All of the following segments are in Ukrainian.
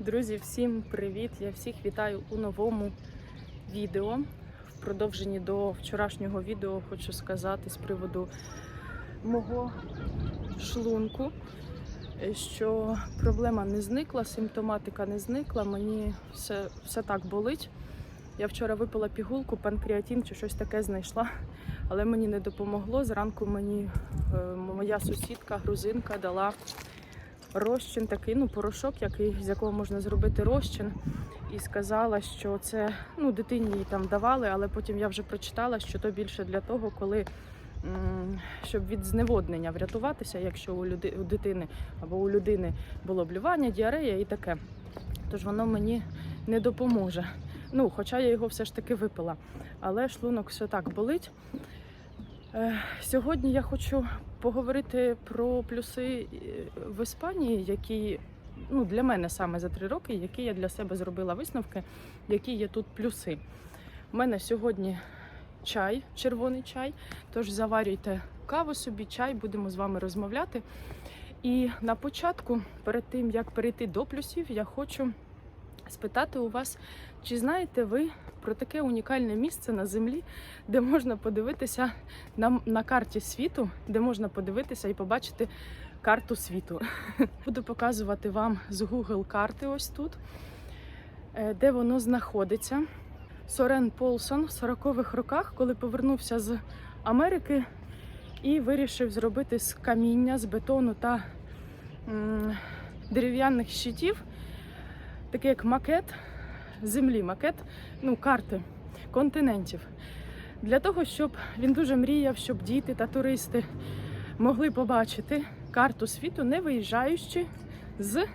Друзі, всім привіт! Я всіх вітаю у новому відео. В продовженні до вчорашнього відео хочу сказати з приводу мого шлунку, що проблема не зникла, симптоматика не зникла, мені все, все так болить. Я вчора випила пігулку, панкреатин чи щось таке знайшла, але мені не допомогло. Зранку мені е, моя сусідка, грузинка, дала розчин такий, ну, порошок, який, з якого можна зробити розчин. І сказала, що це ну, дитині їй там давали, але потім я вже прочитала, що то більше для того, коли щоб від зневоднення врятуватися, якщо у, люди, у дитини або у людини було блювання, діарея і таке. Тож воно мені не допоможе. Ну, хоча я його все ж таки випила. Але шлунок все так болить. Е, Сьогодні я хочу поговорити про плюси е, в Іспанії, які ну, для мене саме за три роки, які я для себе зробила висновки, які є тут плюси. У мене сьогодні чай, червоний чай. Тож заварюйте каву собі, чай, будемо з вами розмовляти. І на початку, перед тим як перейти до плюсів, я хочу спитати у вас, чи знаєте ви про таке унікальне місце на землі, де можна подивитися на, на карті світу, де можна подивитися і побачити карту світу. Буду показувати вам з Google карти ось тут, е, де воно знаходиться. Сорен Полсон в 40-х роках, коли повернувся з Америки і вирішив зробити з каміння, з бетону та дерев'яних щитів, такий як макет землі, макет ну, карти континентів. Для того, щоб він дуже мріяв, щоб діти та туристи могли побачити карту світу, не виїжджаючи з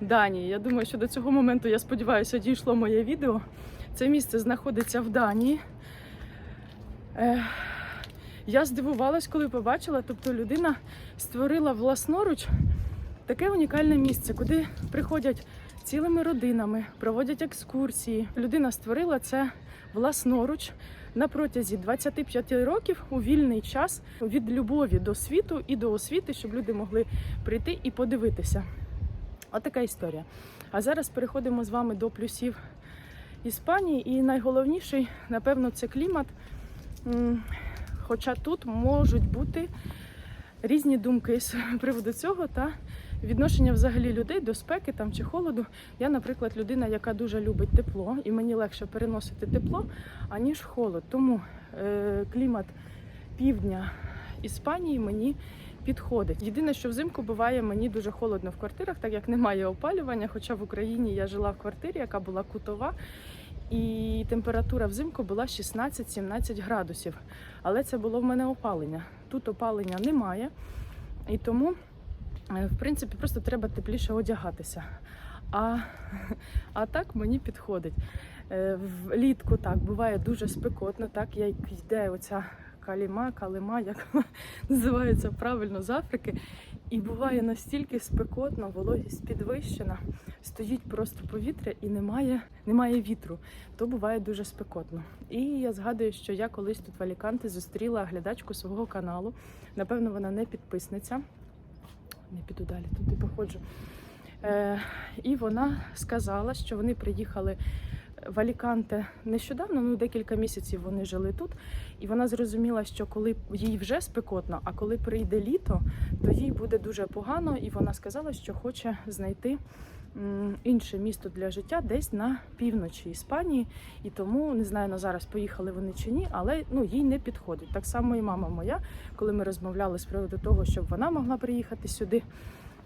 Данії. Я думаю, що до цього моменту, я сподіваюся, дійшло моє відео. Це місце знаходиться в Данії. Е, я здивувалась, коли побачила, тобто людина створила власноруч таке унікальне місце, куди приходять цілими родинами, проводять екскурсії. Людина створила це власноруч на протязі 25 років у вільний час від любові до світу і до освіти, щоб люди могли прийти і подивитися. Отака історія. А зараз переходимо з вами до плюсів Іспанії. І найголовніший, напевно, це клімат. Хоча тут можуть бути різні думки з приводу цього та відношення взагалі людей до спеки там чи холоду. Я, наприклад, людина, яка дуже любить тепло, і мені легше переносити тепло, аніж холод. Тому е, клімат півдня Іспанії мені підходить. Єдине, що взимку буває мені дуже холодно в квартирах, так як немає опалювання. Хоча в Україні я жила в квартирі, яка була кутова. І температура взимку була 16-17 градусів. Але це було в мене опалення. Тут опалення немає, і тому, в принципі, просто треба тепліше одягатися. А, а так мені підходить. Е, Влітку так буває дуже спекотно, так як йде оця каліма, калима, як називається правильно з Африки. І буває настільки спекотно, вологість підвищена, стоїть просто повітря і немає, немає вітру. То буває дуже спекотно. І я згадую, що я колись тут в Аліканте зустріла глядачку свого каналу. Напевно, вона не підписниця. Не піду далі, туди походжу. Е, і вона сказала, що вони приїхали в Аліканте нещодавно, ну декілька місяців вони жили тут. І вона зрозуміла, що коли їй вже спекотно, а коли прийде літо, то їй буде дуже погано. І вона сказала, що хоче знайти інше місто для життя десь на півночі Іспанії. І тому не знаю на зараз поїхали вони чи ні, але ну їй не підходить. Так само і мама моя, коли ми розмовляли з приводу того, щоб вона могла приїхати сюди.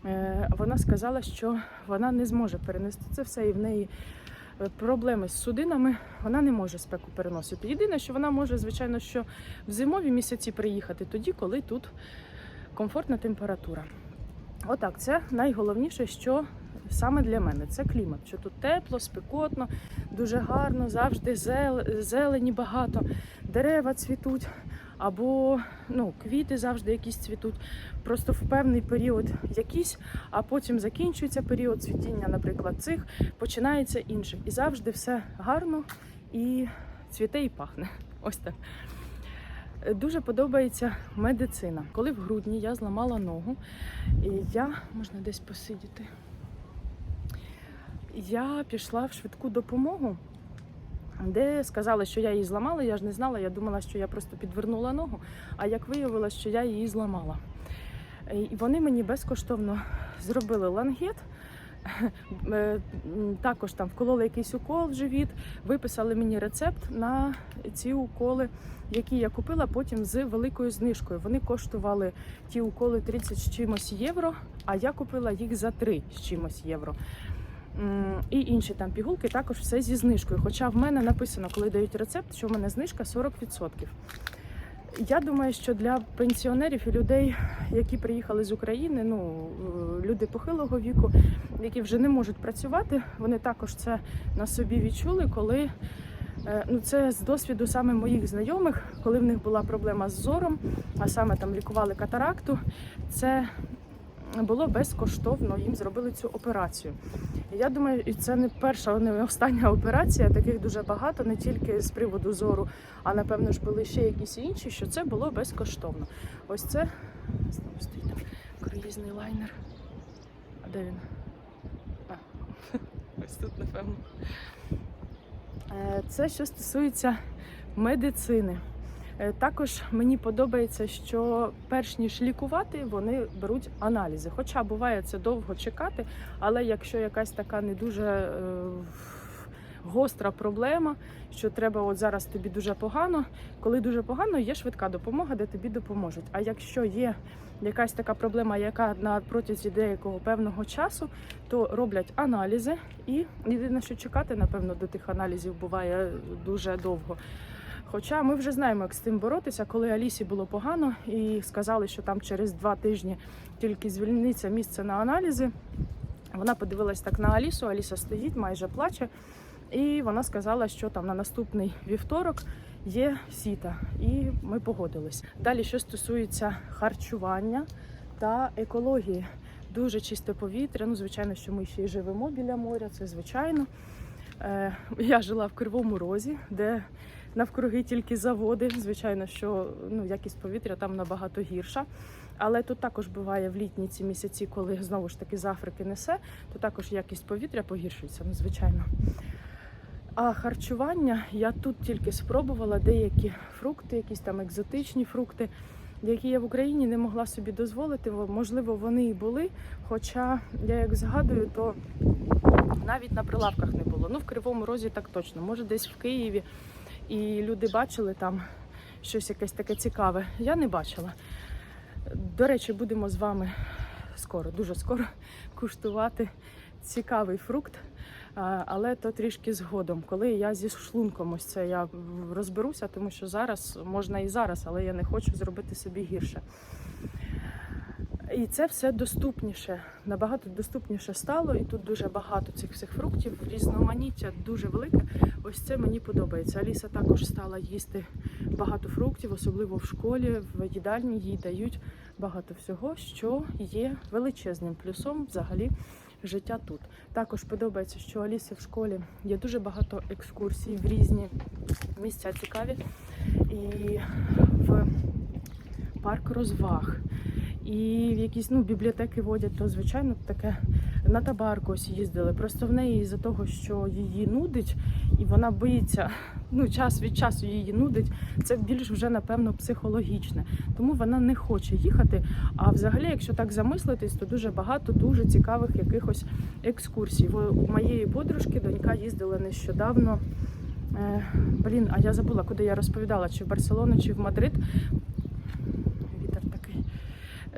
е, Вона сказала, що вона не зможе перенести це все, і в неї е, проблеми з судинами. Вона не може спеку переносити. Єдине, що вона може, звичайно, що в зимові місяці приїхати тоді, коли тут комфортна температура. Отак, це найголовніше, що саме для мене це клімат. Що тут тепло, спекотно, дуже гарно, завжди зелені багато, дерева цвітуть, або ну, квіти завжди якісь цвітуть. Просто в певний період якийсь, а потім закінчується період цвітіння, наприклад, цих, починається інших. І завжди все гарно і цвіте і пахне. Ось так. Дуже подобається медицина. Коли в грудні я зламала ногу, і я можна десь посидіти. Я пішла в швидку допомогу, де сказали, що я її зламала. Я ж не знала, я думала, що я просто підвернула ногу. А як виявилось, що я її зламала. І вони мені безкоштовно зробили лангет. Е, Також там вкололи якийсь укол в живіт, виписали мені рецепт на ці уколи, які я купила потім з великою знижкою. Вони коштували ті уколи 30 з чимось євро, а я купила їх за 3 з чимось євро. І інші там пігулки також все зі знижкою. Хоча в мене написано, коли дають рецепт, що в мене знижка 40%. Я думаю, що для пенсіонерів і людей, які приїхали з України, ну е, люди похилого віку, які вже не можуть працювати, вони також це на собі відчули, коли е, ну це з досвіду саме моїх знайомих, коли в них була проблема з зором, а саме там лікували катаракту. Це було безкоштовно. Їм зробили цю операцію. Я думаю, і це не перша, не остання операція. Таких дуже багато, не тільки з приводу зору, а напевно ж були ще якісь інші, що це було безкоштовно. Ось це знову стоїть круїзний лайнер. А де він? Ось тут, напевно. Е, Це що стосується медицини. Е, Також мені подобається, що перш ніж лікувати, вони беруть аналізи. Хоча буває це довго чекати, але якщо якась така не дуже е, гостра проблема, що треба, от зараз тобі дуже погано, коли дуже погано, є швидка допомога, де тобі допоможуть. А якщо є якась така проблема, яка на протязі деякого певного часу, то роблять аналізи, і єдине, що чекати, напевно, до тих аналізів буває дуже довго. Хоча ми вже знаємо, як з тим боротися, коли Алісі було погано, і сказали, що там через два тижні тільки звільниться місце на аналізи. Вона подивилась так на Алісу. Аліса стоїть, майже плаче, і вона сказала, що там на наступний вівторок є сіта, і ми погодились. Далі, що стосується харчування та екології, дуже чисте повітря. Ну, звичайно, що ми ще й живемо біля моря, це звичайно. Е, Я жила в Кривому Розі, де навкруги тільки заводи. Звичайно, що ну, якість повітря там набагато гірша. Але тут також буває в літні ці місяці, коли знову ж таки з Африки несе, то також якість повітря погіршується, ну, звичайно. А харчування я тут тільки спробувала деякі фрукти, якісь там екзотичні фрукти, які я в Україні не могла собі дозволити. Можливо, вони і були. Хоча я як згадую, то навіть на прилавках не було. Ну, в Кривому Розі так точно. Може, десь в Києві і люди бачили там щось якесь таке цікаве. Я не бачила. До речі, будемо з вами скоро, дуже скоро куштувати цікавий фрукт, але то трішки згодом, коли я зі шлунком ось це я розберуся, тому що зараз можна і зараз, але я не хочу зробити собі гірше. І це все доступніше, набагато доступніше стало, і тут дуже багато цих всіх фруктів, різноманіття дуже велике. Ось це мені подобається. Аліса також стала їсти багато фруктів, особливо в школі, в їдальні їй дають багато всього, що є величезним плюсом взагалі життя тут. Також подобається, що Алісі в школі є дуже багато екскурсій в різні місця цікаві. І в парк розваг. І в якісь ну, бібліотеки водять, то звичайно таке на табарку ось їздили. Просто в неї із-за того, що її нудить, і вона боїться, ну час від часу її нудить. Це більш вже напевно психологічне. Тому вона не хоче їхати. А взагалі, якщо так замислитись, то дуже багато дуже цікавих якихось екскурсій. У моєї подружки донька їздила нещодавно. Е, блін, а я забула, куди я розповідала, чи в Барселону, чи в Мадрид.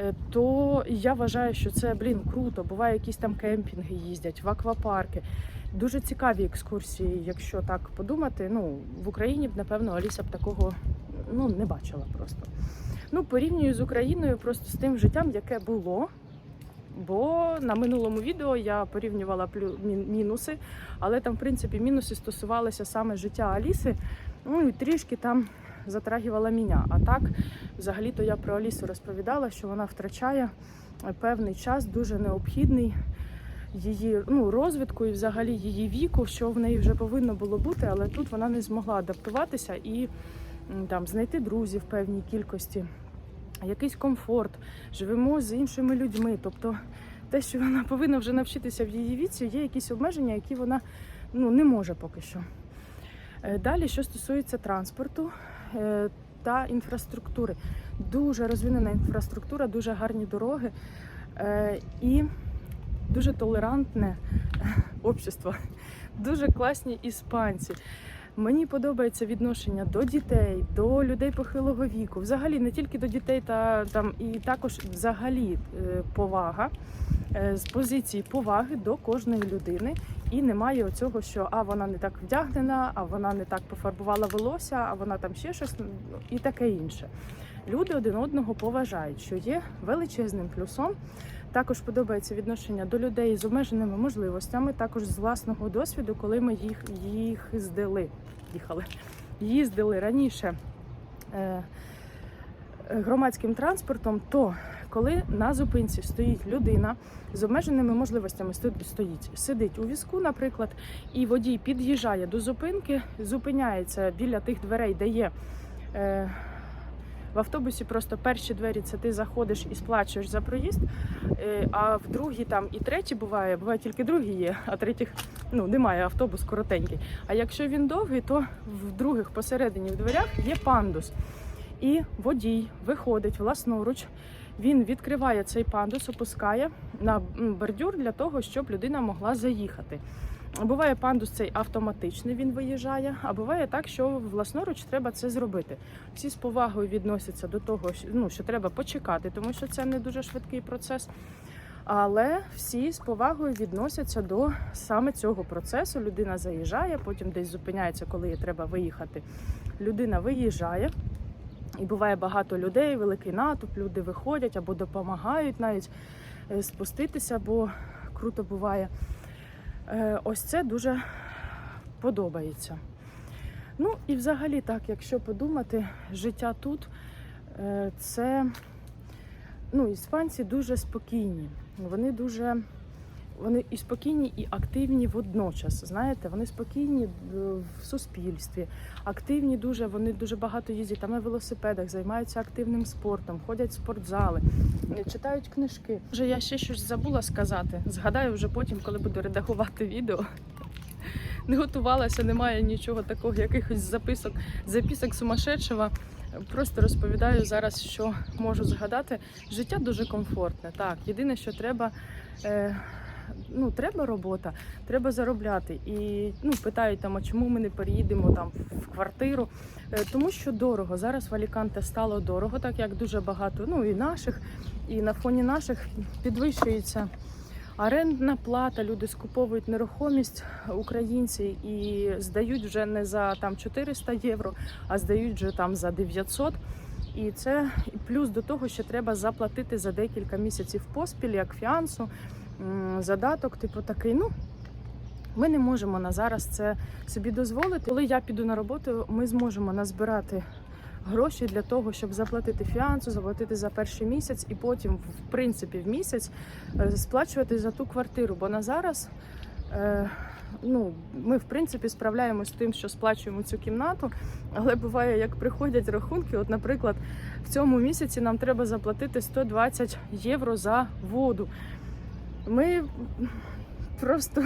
Е, То я вважаю, що це блін круто. Буває, якісь там кемпінги їздять, в аквапарки. Дуже цікаві екскурсії, якщо так подумати. Ну, в Україні б, напевно, Аліса б такого ну, не бачила просто. Ну, порівнюю з Україною просто з тим життям, яке було. Бо на минулому відео я порівнювала мінуси, але там, в принципі, мінуси стосувалися саме життя Аліси. Ну і трішки там затрагивала мене. А так, взагалі-то я про Алісу розповідала, що вона втрачає певний час, дуже необхідний її ну, розвитку і взагалі її віку, що в неї вже повинно було бути, але тут вона не змогла адаптуватися і там знайти друзів в певній кількості, якийсь комфорт, живемо з іншими людьми. Тобто те, що вона повинна вже навчитися в її віці, є якісь обмеження, які вона ну, не може поки що. Е, Далі, що стосується транспорту е, та інфраструктури, дуже розвинена інфраструктура, дуже гарні дороги е, і дуже толерантне общество, дуже класні іспанці. Мені подобається відношення до дітей, до людей похилого віку, взагалі не тільки до дітей, та там і також взагалі е, повага е, з позиції поваги до кожної людини. І немає оцього, що а вона не так вдягнена, а вона не так пофарбувала волосся, а вона там ще щось ну, і таке інше. Люди один одного поважають, що є величезним плюсом. Також подобається відношення до людей з обмеженими можливостями, також з власного досвіду, коли ми їх їздили, їхали, їздили раніше е, громадським транспортом, то коли на зупинці стоїть людина з обмеженими можливостями, стоїть, сидить у візку, наприклад, і водій під'їжджає до зупинки, зупиняється біля тих дверей, де є. Е, в автобусі просто перші двері це ти заходиш і сплачуєш за проїзд, е, а в другі там і треті буває, буває тільки другі є, а третіх ну немає, автобус коротенький. А якщо він довгий, то в других посередині в дверях є пандус. І водій виходить власноруч, він відкриває цей пандус, опускає на бордюр для того, щоб людина могла заїхати. Буває пандус цей автоматичний, він виїжджає, а буває так, що власноруч треба це зробити. Всі з повагою відносяться до того, ну, що треба почекати, тому що це не дуже швидкий процес. Але всі з повагою відносяться до саме цього процесу. Людина заїжджає, потім десь зупиняється, коли їй треба виїхати. Людина виїжджає, і буває багато людей, великий натовп, люди виходять або допомагають навіть е, спуститися, бо круто буває. Е, Ось це дуже подобається. Ну і взагалі, так, якщо подумати, життя тут е, це ну, іспанці дуже спокійні. Вони дуже вони і спокійні, і активні водночас. Знаєте, вони спокійні е, в суспільстві, активні дуже. Вони дуже багато їздять там на велосипедах, займаються активним спортом, ходять в спортзали, е, читають книжки. Вже я ще щось забула сказати. Згадаю вже потім, коли буду редагувати відео. Не готувалася, немає нічого такого, якихось записок, записок сумасшедшого. Просто розповідаю зараз, що можу згадати. Життя дуже комфортне. Так, єдине, що треба. Е, Ну, треба робота, треба заробляти. І ну, питають там, а чому ми не переїдемо там в квартиру. Е, Тому що дорого. Зараз в Аліканте стало дорого, так як дуже багато, ну і наших, і на фоні наших підвищується орендна плата. Люди скуповують нерухомість українці і здають вже не за там 400 євро, а здають вже там за 900. І це плюс до того, що треба заплатити за декілька місяців поспіль, як фіансу, задаток, типу такий. Ну ми не можемо на зараз це собі дозволити. Коли я піду на роботу, ми зможемо назбирати гроші для того, щоб заплатити фіансу, заплатити за перший місяць і потім, в принципі, в місяць е, сплачувати за ту квартиру. Бо на зараз. Е, Ну, ми в принципі справляємось з тим, що сплачуємо цю кімнату, але буває, як приходять рахунки. От, наприклад, в цьому місяці нам треба заплатити 120 євро за воду. Ми просто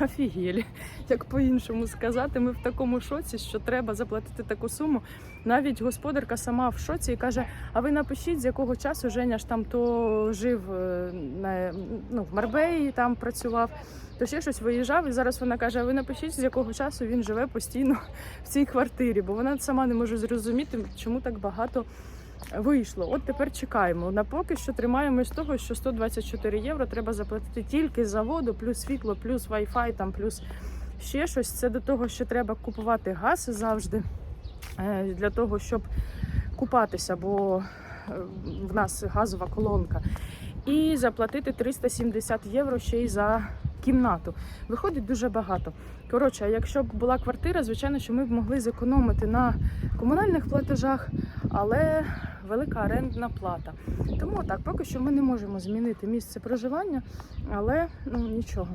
офігелі, як по-іншому сказати. Ми в такому шоці, що треба заплатити таку суму. Навіть господарка сама в шоці і каже: А ви напишіть, з якого часу Женя ж там то жив е, на ну, в Марбеї, там працював, то ще щось виїжджав. І зараз вона каже: А ви напишіть, з якого часу він живе постійно в цій квартирі, бо вона сама не може зрозуміти, чому так багато. Вийшло. От тепер чекаємо. На поки що тримаємось того, що 124 євро треба заплатити тільки за воду, плюс світло, плюс Wi-Fi, там плюс ще щось. Це до того, що треба купувати газ завжди е, для того, щоб купатися, бо е, в нас газова колонка. І заплатити 370 євро ще й за кімнату. Виходить дуже багато. Коротше, якщо б була квартира, звичайно, що ми б могли зекономити на комунальних платежах, але велика орендна плата. Тому так, поки що ми не можемо змінити місце проживання, але ну нічого.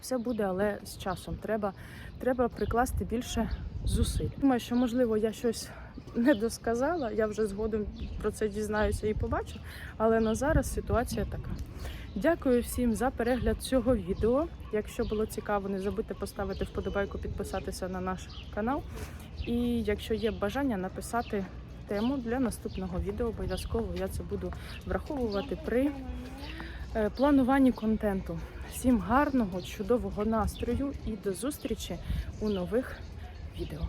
Все буде, але з часом треба, треба прикласти більше зусиль. Думаю, що можливо я щось не досказала. Я вже згодом про це дізнаюся і побачу. Але на зараз ситуація така. Дякую всім за перегляд цього відео. Якщо було цікаво, не забудьте поставити вподобайку, підписатися на наш канал. І якщо є бажання написати тему для наступного відео, обов'язково я це буду враховувати при е, плануванні контенту. Всім гарного, чудового настрою і до зустрічі у нових відео.